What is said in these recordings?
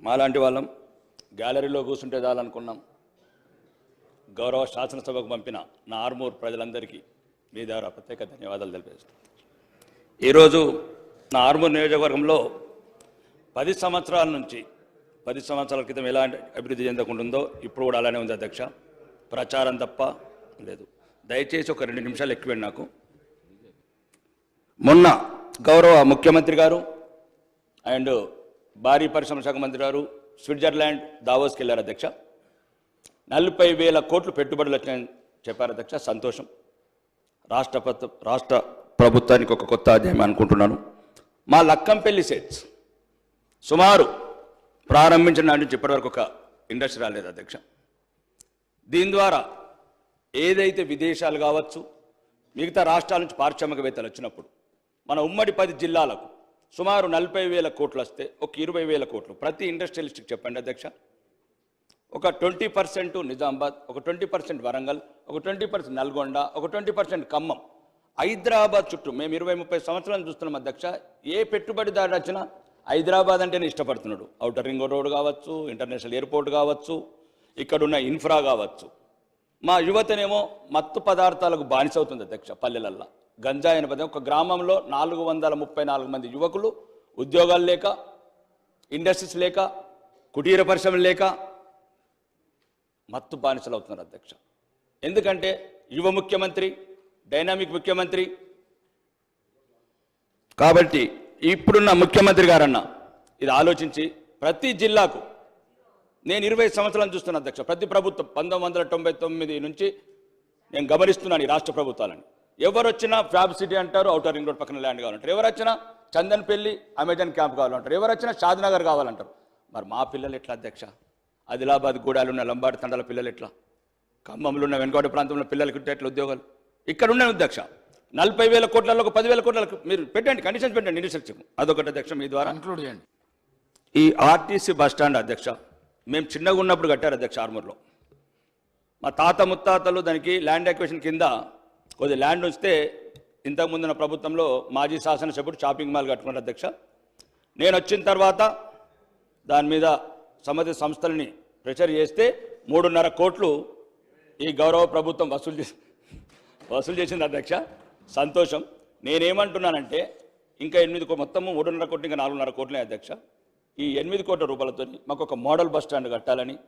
మాలాంటి వాళ్ళం. గ్యాలరీలో కూర్చుంటే చాలనుకున్నాం. గౌరవ శాసనసభకు పంపిన నా ఆర్మూర్ ప్రజలందరికీ మీ ద్వారా ప్రత్యేక ధన్యవాదాలు తెలిపేస్తాను ఈరోజు నా ఆర్మూర్ నియోజకవర్గంలో పది సంవత్సరాల నుంచి పది సంవత్సరాల క్రితం ఎలా అభివృద్ధి చెందకుంటుందో ఇప్పుడు కూడా అలానే ఉంది అధ్యక్ష. ప్రచారం తప్ప లేదు. దయచేసి ఒక రెండు నిమిషాలు ఎక్కువండి నాకు. మొన్న గౌరవ ముఖ్యమంత్రి గారు అండ్ భారీ పరిశ్రమ శాఖ మంత్రి గారు స్విట్జర్లాండ్ దావోస్కి వెళ్ళారు అధ్యక్ష. నలభై వేల కోట్లు పెట్టుబడులు వచ్చాయని చెప్పారు అధ్యక్ష. సంతోషం. రాష్ట్ర రాష్ట్ర ప్రభుత్వానికి ఒక కొత్త అధ్యాయం అనుకుంటున్నాను. మా లక్కంపల్లి సెట్స్ సుమారు ప్రారంభించిన నాటి నుంచి ఇప్పటివరకు ఒక ఇండస్ట్రీ రాలేదు అధ్యక్ష. దీని ద్వారా ఏదైతే విదేశాలు కావచ్చు మిగతా రాష్ట్రాల నుంచి పారిశ్రామికవేత్తలు వచ్చినప్పుడు మన ఉమ్మడి పది జిల్లాలకు సుమారు నలభై వేల కోట్లు వస్తే ఒక ఇరవై వేల కోట్లు. ప్రతి ఇండస్ట్రియలిస్ట్కి చెప్పండి అధ్యక్ష. ఒక ట్వంటీ పర్సెంట్ నిజామాబాద్ ఒక ట్వంటీ పర్సెంట్ వరంగల్ ఒక ట్వంటీ పర్సెంట్ నల్గొండ ఒక ట్వంటీ పర్సెంట్ ఖమ్మం. హైదరాబాద్ చుట్టూ మేము ఇరవై ముప్పై సంవత్సరాలు చూస్తున్నాం అధ్యక్ష. ఏ పెట్టుబడిదారు వచ్చినా హైదరాబాద్ అంటేనే ఇష్టపడుతున్నాడు. అవుటర్ రింగ్ రోడ్ కావచ్చు ఇంటర్నేషనల్ ఎయిర్పోర్ట్ కావచ్చు ఇక్కడున్న ఇన్ఫ్రా కావచ్చు. మా యువతనేమో మత్తు పదార్థాలకు బానిసవుతుంది అధ్యక్ష పల్లెలల్లో. గంజాయి అనే పదం. ఒక గ్రామంలో నాలుగు వందల ముప్పై నాలుగు మంది యువకులు ఉద్యోగాలు లేక ఇండస్ట్రీస్ లేక కుటీర పరిశ్రమలు లేక మత్తు బానిసలు అవుతున్నారు అధ్యక్ష. ఎందుకంటే యువ ముఖ్యమంత్రి డైనామిక్ ముఖ్యమంత్రి కాబట్టి ఇప్పుడున్న ముఖ్యమంత్రి గారన్న ఇది ఆలోచించి ప్రతి జిల్లాకు నేను ఇరవై సంవత్సరాలు చూస్తున్నా అధ్యక్ష. ప్రతి ప్రభుత్వం పంతొమ్మిది వందల తొంభై తొమ్మిది నుంచి నేను గమనిస్తున్నాను ఈ రాష్ట్ర ప్రభుత్వాలని. ఎవరు వచ్చినా ఫ్యాబ్ సిటీ అంటారు అవుటర్ రింగ్ రోడ్ పక్కన ల్యాండ్ కావాలంటారు. ఎవరు వచ్చినా చందన్పల్లి అమెజాన్ క్యాంప్ కావాలంటారు. ఎవరు వచ్చినా షాద్నగర్ కావాలంటారు. మరి మా పిల్లలు ఎట్లా అధ్యక్ష? ఆదిలాబాద్ గూడాలు ఉన్న లంబాడి తండాల పిల్లలు ఎట్లా? ఖమ్మంలో ఉన్న వెనుకోట ప్రాంతంలో పిల్లలకి ఎట్లా ఉద్యోగాలు? ఇక్కడ ఉన్న అధ్యక్ష నలభై వేల కోట్లలో ఒక పదివేల కోట్లకు మీరు పెట్టండి కండిషన్స్ పెట్టండి ఇన్వెస్టర్ అదొకటి అధ్యక్ష మీ ద్వారా. కన్క్లూడ్ చేయండి. ఈ ఆర్టీసీ బస్ స్టాండ్ అధ్యక్ష మేము చిన్నగా ఉన్నప్పుడు కట్టారు అధ్యక్ష ఆర్మూర్లో. మా తాత ముత్తాతలు దానికి ల్యాండ్ అక్వేషన్ కింద కొద్ది ల్యాండ్ వస్తే ఇంతకుముందున్న ప్రభుత్వంలో మాజీ శాసనసభ్యుడు షాపింగ్ మాల్ కట్టుకున్నారు అధ్యక్ష. నేను వచ్చిన తర్వాత దాని మీద సంబంధిత సంస్థలని ప్రెషర్ చేస్తే మూడున్నర కోట్లు ఈ గౌరవ ప్రభుత్వం వసూలు చేసి వసూలు చేసింది అధ్యక్ష. సంతోషం. నేనేమంటున్నానంటే ఇంకా ఎనిమిది కో- మొత్తము మూడున్నర కోట్లు ఇంకా నాలుగున్నర కోట్లే అధ్యక్ష. ఈ ఎనిమిది కోట్ల రూపాయలతో మాకు ఒక మోడల్ బస్ స్టాండ్ కట్టాలని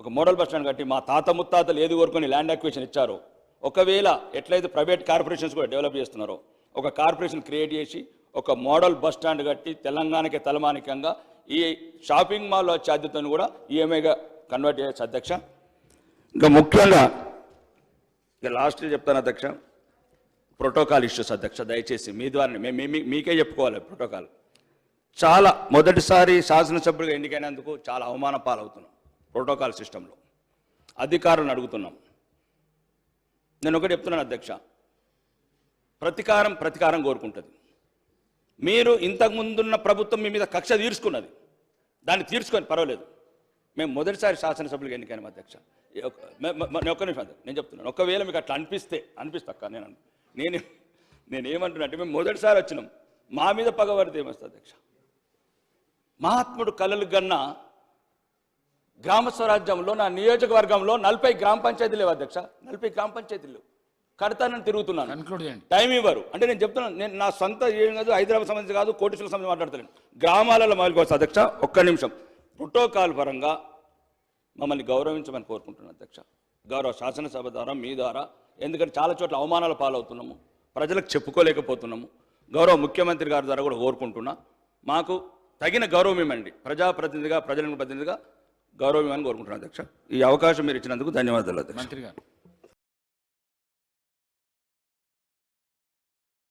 ఒక మోడల్ బస్ స్టాండ్ కట్టి మా తాత ముత్తాతలు ఏది కోరుకొని ల్యాండ్ అక్విజిషన్ ఇచ్చారో ఒకవేళ ఎట్లయితే ప్రైవేట్ కార్పొరేషన్స్ కూడా డెవలప్ చేస్తున్నారో ఒక కార్పొరేషన్ క్రియేట్ చేసి ఒక మోడల్ బస్ స్టాండ్ కట్టి తెలంగాణకి తలమానికంగా ఈ షాపింగ్ మాల్ వచ్చే కూడా ఈఎంఐగా కన్వర్ట్ చేయొచ్చు అధ్యక్ష. ఇంకా ముఖ్యంగా ఇక లాస్ట్ చెప్తాను అధ్యక్ష. ప్రోటోకాల్ ఇష్యూస్ అధ్యక్ష దయచేసి మీ ద్వారా మేము మీ- మీకే చెప్పుకోవాలి ప్రోటోకాల్. చాలా మొదటిసారి శాసనసభ్యుడిగా ఎన్నికైనందుకు చాలా అవమాన పాలవుతున్నాం ప్రోటోకాల్ సిస్టంలో. అధికారులను అడుగుతున్నాం. నేను ఒకటి చెప్తున్నాను అధ్యక్ష. ప్రతీకారం ప్రతీకారం కోరుకుంటుంది. మీరు ఇంతకుముందున్న ప్రభుత్వం మీ మీద కక్ష తీర్చుకున్నది. దాన్ని తీర్చుకొని పర్వాలేదు. మేము మొదటిసారి శాసనసభ్యులుగా ఎన్నికైన అధ్యక్ష. నేను ఒక్క నిమిషం అధ్యక్ష, నేను చెప్తున్నాను. ఒకవేళ మీకు అట్లా అనిపిస్తే అనిపిస్తా అక్క నేను నేను నేను ఏమంటున్నా అంటే మేము మొదటిసారి వచ్చినాం. మా మీద పగబడితే ఏమొస్తుంది అధ్యక్ష? మహాత్ముడు కళలు కన్నా గ్రామ స్వరాజ్యంలో నా నియోజకవర్గంలో నలభై గ్రామ పంచాయతీలు లేవు అధ్యక్ష. నలభై గ్రామ పంచాయతీలు కడతానని తిరుగుతున్నాను. టైం ఇవ్వరు. అంటే నేను చెప్తున్నాను నేను నా సొంత ఏం కాదు హైదరాబాద్ సంబంధించి కాదు కోటేశ్వర సంబంధించి మాట్లాడతలేను. గ్రామాలలో మొదలుకోవచ్చు అధ్యక్ష ఒక్క నిమిషం. ప్రోటోకాల్ పరంగా మమ్మల్ని గౌరవించమని కోరుకుంటున్నాను అధ్యక్ష. గౌరవ శాసనసభ ద్వారా మీ ద్వారా ఎందుకంటే చాలా చోట్ల అవమానాల పాలవుతున్నాము ప్రజలకు చెప్పుకోలేకపోతున్నాము. గౌరవ ముఖ్యమంత్రి గారి ద్వారా కూడా కోరుకుంటున్నా. మాకు తగిన గౌరవం ఇవ్వండి. ప్రజాప్రతినిధిగా ప్రజల ప్రతినిధిగా గౌరవం అని కోరుకుంటున్నాను అధ్యక్ష. ఈ అవకాశం మీరు ఇచ్చినందుకు ధన్యవాదాలు అధ్యక్ష. మంత్రి గారు.